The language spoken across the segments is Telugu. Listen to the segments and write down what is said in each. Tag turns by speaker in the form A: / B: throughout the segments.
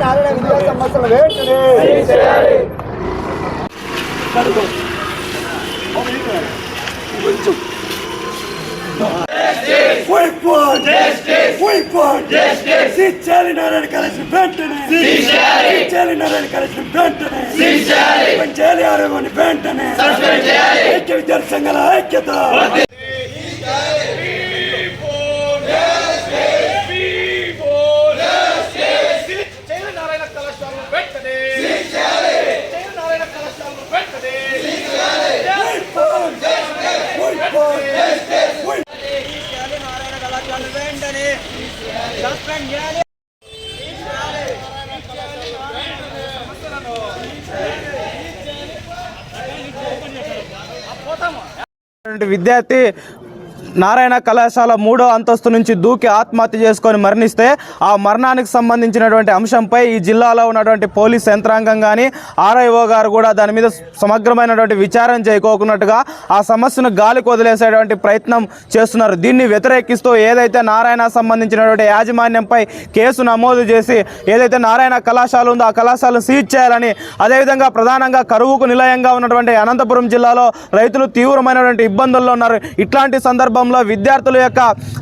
A: నారాయణ విద్యా సంస్థలు వెంటనే.
B: ఐక్య విద్యార్థి సంఘాల ఐక్యత
C: నారాయణ కళాశాలను వెంటనే జైలు నారాయణ కళాశాలను వెంటనే నారాయణ కళాశాలను వెంటనే సస్పెండ్ చేయాలి
D: విద్యార్థి నారాయణ కళాశాల మూడో అంతస్తు నుంచి దూకి ఆత్మహత్య చేసుకొని మరణిస్తే ఆ మరణానికి సంబంధించినటువంటి అంశంపై ఈ జిల్లాలో ఉన్నటువంటి పోలీస్ యంత్రాంగం కానీ ఆర్ఐఓ గారు కూడా దాని మీద సమగ్రమైనటువంటి విచారణ చేయకోకున్నట్టుగా ఆ సమస్యను గాలికి వదిలేసేటువంటి ప్రయత్నం చేస్తున్నారు. దీన్ని వ్యతిరేకిస్తూ ఏదైతే నారాయణ సంబంధించినటువంటి యాజమాన్యంపై కేసు నమోదు చేసి ఏదైతే నారాయణ కళాశాల ఉందో ఆ కళాశాలను సీజ్ చేయాలని అదేవిధంగా ప్రధానంగా కరువుకు నిలయంగా ఉన్నటువంటి అనంతపురం జిల్లాలో రైతులు తీవ్రమైనటువంటి ఇబ్బందుల్లో ఉన్నారు. ఇట్లాంటి సందర్భంలో విద్యార్థుల యొక్క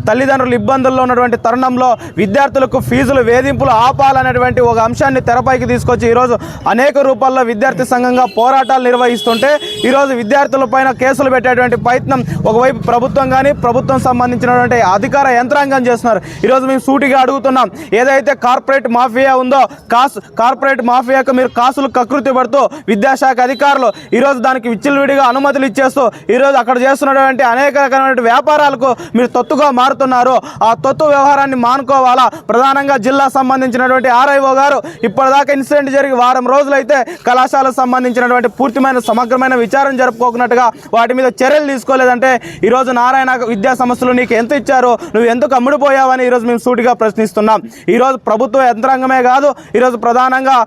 D: తల్లిదండ్రులు ఇబ్బందుల్లో ఉన్నటువంటి తరుణంలో విద్యార్థులకు ఫీజులు వేధింపులు ఆపాలనేటువంటి ఒక అంశాన్ని తెరపైకి తీసుకొచ్చి ఈరోజు అనేక రూపాల్లో విద్యార్థి సంఘంగా పోరాటాలు నిర్వహిస్తుంటే ఈరోజు విద్యార్థులపైన కేసులు పెట్టేటువంటి ప్రయత్నం ఒకవైపు ప్రభుత్వం కానీ ప్రభుత్వం సంబంధించినటువంటి అధికార యంత్రాంగం చేస్తున్నారు. ఈరోజు మేము సూటిగా అడుగుతున్నాం ఏదైతే కార్పొరేట్ మాఫియా ఉందో కాసు కార్పొరేట్ మాఫియాకు మీరు కాసులు కకృతి పడుతూ విద్యాశాఖ అధికారులు ఈరోజు దానికి విచ్చలవిడిగా అనుమతులు ఇచ్చేస్తూ ఈరోజు అక్కడ చేస్తున్నటువంటి అనేక రకమైన వ్యాపారాలకు మీరు తొత్తుగా మారుతున్నారు. ఆ తొత్తు వ్యవహారాన్ని మానుకోవాలా? ప్రధానంగా జిల్లా సంబంధించినటువంటి ఆర్ఐఓ గారు ఇప్పటిదాకా ఇన్సిడెంట్ జరిగి వారం రోజులైతే కళాశాలకు సంబంధించినటువంటి పూర్తిమైన సమగ్రమైన విచారణ జరుపుకోకున్నట్టుగా వాటి మీద చర్యలు తీసుకోలేదంటే ఈరోజు నారాయణ విద్యా సంస్థలు నీకు ఎంత ఇచ్చారు? నువ్వు ఎందుకు అమ్ముడుపోయావని ఈరోజు మేము సూటిగా ప్రశ్నిస్తున్నాం. ఈరోజు ప్రభుత్వ యంత్రాంగమే కాదు ఈరోజు ప్రధానంగా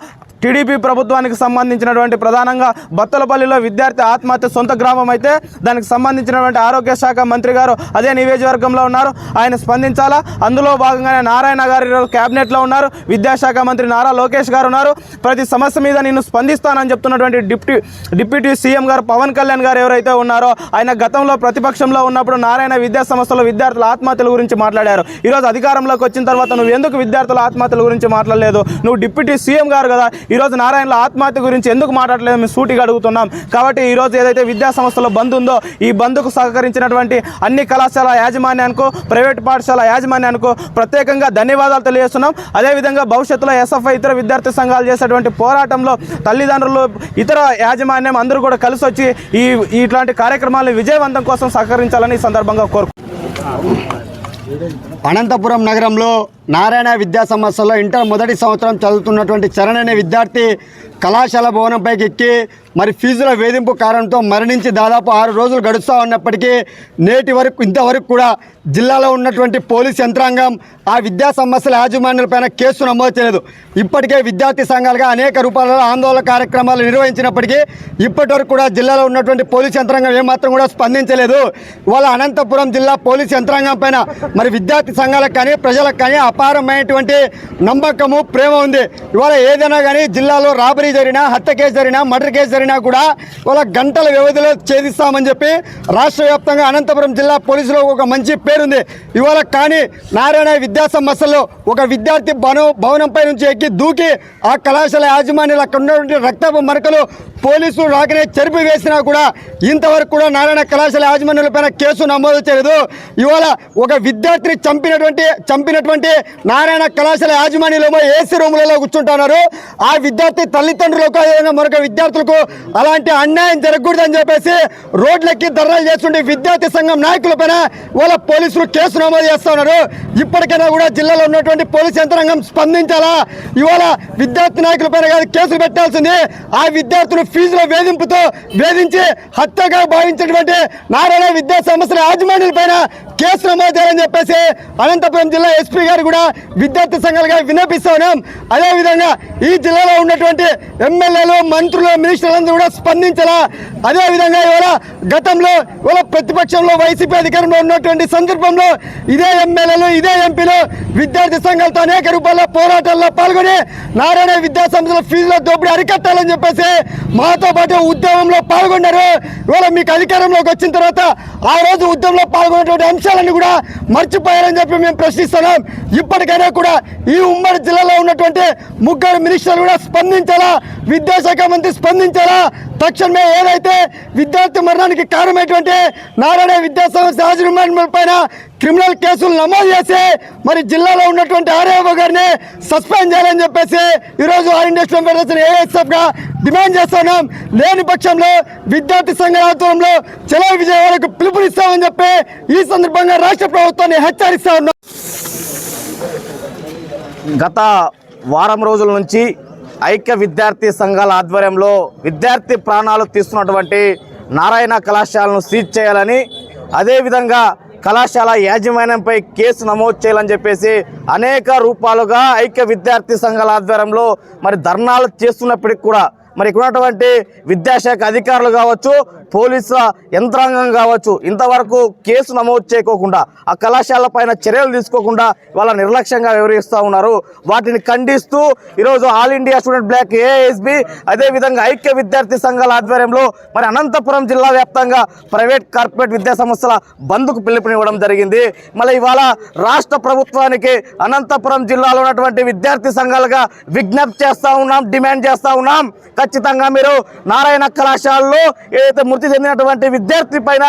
D: టీడీపీ ప్రభుత్వానికి సంబంధించినటువంటి ప్రధానంగా బత్తలపల్లిలో విద్యార్థి ఆత్మహత్య సొంత గ్రామం అయితే దానికి సంబంధించినటువంటి ఆరోగ్య శాఖ మంత్రి గారు అదే నియోజకవర్గంలో ఉన్నారు. ఆయన స్పందించాలా? అందులో భాగంగానే నారాయణ గారు ఈరోజు క్యాబినెట్లో ఉన్నారు. విద్యాశాఖ మంత్రి నారా లోకేష్ గారు ఉన్నారు. ప్రతి సమస్య మీద నేను స్పందిస్తానని చెప్తున్నటువంటి డిప్యూటీ డిప్యూటీ సీఎం గారు పవన్ కళ్యాణ్ గారు ఎవరైతే ఉన్నారో ఆయన గతంలో ప్రతిపక్షంలో ఉన్నప్పుడు నారాయణ విద్యా సంస్థలో విద్యార్థుల ఆత్మహత్యల గురించి మాట్లాడారు. ఈరోజు అధికారంలోకి వచ్చిన తర్వాత నువ్వు ఎందుకు విద్యార్థుల ఆత్మహత్యల గురించి మాట్లాడలేదు? నువ్వు డిప్యూటీ సీఎం గారు కదా. ఈరోజు నారాయణల ఆత్మహత్య గురించి ఎందుకు మాట్లాడలేదు మేము సూటిగా అడుగుతున్నాం. కాబట్టి ఈరోజు ఏదైతే విద్యా సంస్థలో బంద్ ఉందో ఈ బంద్కు సహకరించినటువంటి అన్ని కళాశాల యాజమాన్యానికి ప్రైవేట్ పాఠశాల యాజమాన్యానికి ప్రత్యేకంగా ధన్యవాదాలు తెలియజేస్తున్నాం. అదేవిధంగా భవిష్యత్తులో ఎస్ఎఫ్ఐ ఇతర విద్యార్థి సంఘాలు చేసేటువంటి పోరాటంలో తల్లిదండ్రులు ఇతర యాజమాన్యం అందరూ కూడా కలిసి వచ్చి ఈ ఇట్లాంటి కార్యక్రమాలను విజయవంతం కోసం సహకరించాలని ఈ సందర్భంగా కోరుకు
A: అనంతపురం నగరంలో నారాయణ విద్యా సంస్థలో ఇంటర్ మొదటి సంవత్సరం చదువుతున్నటువంటి చరణ్ అనే విద్యార్థి కళాశాల భవనంపైకి ఎక్కి మరి ఫీజుల వేధింపు కారణంతో మరణించి దాదాపు ఆరు రోజులు గడుస్తూ ఉన్నప్పటికీ నేటి వరకు ఇంతవరకు కూడా జిల్లాలో ఉన్నటువంటి పోలీస్ యంత్రాంగం ఆ విద్యా సంస్థల యాజమాన్యులపైన కేసు నమోదు చేయలేదు. ఇప్పటికే విద్యార్థి సంఘాలుగా అనేక రూపాలలో ఆందోళన కార్యక్రమాలు నిర్వహించినప్పటికీ ఇప్పటి వరకు కూడా జిల్లాలో ఉన్నటువంటి పోలీస్ యంత్రాంగం ఏమాత్రం కూడా స్పందించలేదు. ఇవాళ అనంతపురం జిల్లా పోలీస్ యంత్రాంగం పైన మరి విద్యార్థి సంఘాలకు కానీ ప్రజలకు కానీ అపారమైనటువంటి నమ్మకము ప్రేమ ఉంది. ఇవాళ ఏదైనా కానీ జిల్లాలో రాబరీ జరిగినా హత్య కేసు జరిగినా మర్డర్ కేసు జరిగినా కూడా ఇవాళ గంటల వ్యవధిలో ఛేదిస్తామని చెప్పి రాష్ట్ర వ్యాప్తంగా అనంతపురం జిల్లా పోలీసులో ఒక మంచి పేరుంది. ఇవాళ కానీ నారాయణ విద్యాసంస్థలో ఒక విద్యార్థి భవనం భవనంపై నుంచి ఎక్కి దూకి ఆ కళాశాల యాజమాన్యులు అక్కడ ఉన్నటువంటి రక్తపు మరకలు పోలీసులు రాకనే చెరిపి వేసినా కూడా ఇంతవరకు కూడా నారాయణ కళాశాల యాజమాన్యులపైన కేసు నమోదు చేయలేదు. ఇవాళ ఒక విద్యార్థిని చంపినటువంటి చంపినటువంటి నారాయణ కళాశాల యాజమాన్యులేమో ఏసీ రూములలో కూర్చుంటున్నారు. ఆ విద్యార్థి తల్లిదండ్రులకు ఏదైనా మరొక విద్యార్థులకు అలాంటి అన్యాయం జరగకూడదని చెప్పేసి రోడ్లెక్కి ధర్నాలు చేస్తుంటే విద్యార్థి సంఘం నాయకులపైన ఇవాళ పోలీసులు కేసు నమోదు చేస్తున్నారు ఇప్పటికైనా కూడా జిల్లాలో ఉన్నటువంటి పోలీసు యంత్రాంగం స్పందించాలా? ఇవాళ విద్యార్థి నాయకులపైన కాదు కేసులు పెట్టాల్సింది ఆ విద్యార్థులు ఫీజుల వేధింపుతో వేధించి హత్యగా భావించినటువంటి నారాయణ విద్యా సంస్థల యాజమాన్యుల పైన కేసు నమోదు చేయాలని చెప్పేసి అనంతపురం జిల్లా ఎస్పీ గారు కూడా విద్యార్థి సంఘాలుగా విన్నపిస్తా ఉన్నాం. అదేవిధంగా ఈ జిల్లాలో ఉన్నటువంటి ఎమ్మెల్యేలు మంత్రులు మినిస్టర్లందరూ కూడా స్పందించాలా? అదేవిధంగా ఇవాళ గతంలో ఇవాళ ప్రతిపక్షంలో వైసీపీ అధికారంలో ఉన్నటువంటి సందర్భంలో ఇదే ఎమ్మెల్యేలు ఇదే ఎంపీలు విద్యార్థి సంఘాలతో అనేక రూపాయల పోరాటాల్లో పాల్గొని నారాయణ విద్యాసంస్థల ఫీజుల దోపిడీ అరికట్టాలని చెప్పేసి మాతో పాటు ఉద్యమంలో పాల్గొన్నారు. ఇవాళ మీకు అధికారంలోకి వచ్చిన తర్వాత ఆ రోజు ఉద్యమంలో పాల్గొన్నటువంటి అంశాలన్నీ కూడా మర్చిపోయారని చెప్పి మేము ప్రశ్నిస్తున్నాం. ఇప్పటికైనా కూడా ఈ ఉమ్మడి జిల్లాలో ఉన్నటువంటి ముగ్గురు మినిస్టర్లు కూడా స్పందించాలా? విద్యాశాఖ మంత్రి స్పందించాలా? తక్షణమే ఏదైతే విద్యార్థి మరణానికి కారణమైనటువంటి నారాయణ విద్యా సంస్థ యాజమాన్యం పైన క్రిమినల్ కేసులు నమోదు చేసి మరి జిల్లాలో ఉన్నటువంటి ఆర్ఏఓ గారిని సస్పెండ్ చేయాలని చెప్పేసి ఈరోజు ఆల్ ఇండియా స్టూడెంట్ ఫెడరేషన్ ఏఎస్ఎఫ్గా డిమాండ్ చేస్తున్నాం. లేని పక్షంలో విద్యార్థి సంఘాల ఆధ్వర్యంలో చలో విజయవాడకు పిలుపునిస్తామని చెప్పి ఈ సందర్భంగా రాష్ట్ర ప్రభుత్వాన్ని హెచ్చరిస్తా ఉన్నాం.
E: గత వారం రోజుల నుంచి ఐక్య విద్యార్థి సంఘాల ఆధ్వర్యంలో విద్యార్థి ప్రాణాలు తీస్తున్నటువంటి నారాయణ కళాశాలను సీజ్ చేయాలని అదేవిధంగా కళాశాల యాజమాన్యంపై కేసు నమోదు చేయాలని చెప్పేసి అనేక రూపాలుగా ఐక్య విద్యార్థి సంఘాల ఆధ్వర్యంలో మరి ధర్నాలు చేస్తున్నప్పటికి కూడా మరి ఇక్కడ ఉన్నటువంటి విద్యాశాఖ అధికారులు కావచ్చు పోలీసుల యంత్రాంగం కావచ్చు. ఇంతవరకు కేసు నమోదు చేయకోకుండా ఆ కళాశాల పైన చర్యలు తీసుకోకుండా వాళ్ళ నిర్లక్ష్యంగా వివరిస్తూ ఉన్నారు. వాటిని ఖండిస్తూ ఈరోజు all India student block ASB అదేవిధంగా ఐక్య విద్యార్థి సంఘాల ఆధ్వర్యంలో మరి అనంతపురం జిల్లా వ్యాప్తంగా ప్రైవేట్ కార్పొరేట్ విద్యా సంస్థల బంద్కు పిలుపునివ్వడం జరిగింది. మళ్ళీ ఇవాళ రాష్ట్ర ప్రభుత్వానికి అనంతపురం జిల్లాలో ఉన్నటువంటి విద్యార్థి సంఘాలుగా విజ్ఞప్తి చేస్తా ఉన్నాం డిమాండ్ చేస్తా ఉన్నాం. ఖచ్చితంగా మీరు నారాయణ కళాశాలలో ఏదైతే చెందినటువంటి విద్యార్థి పైన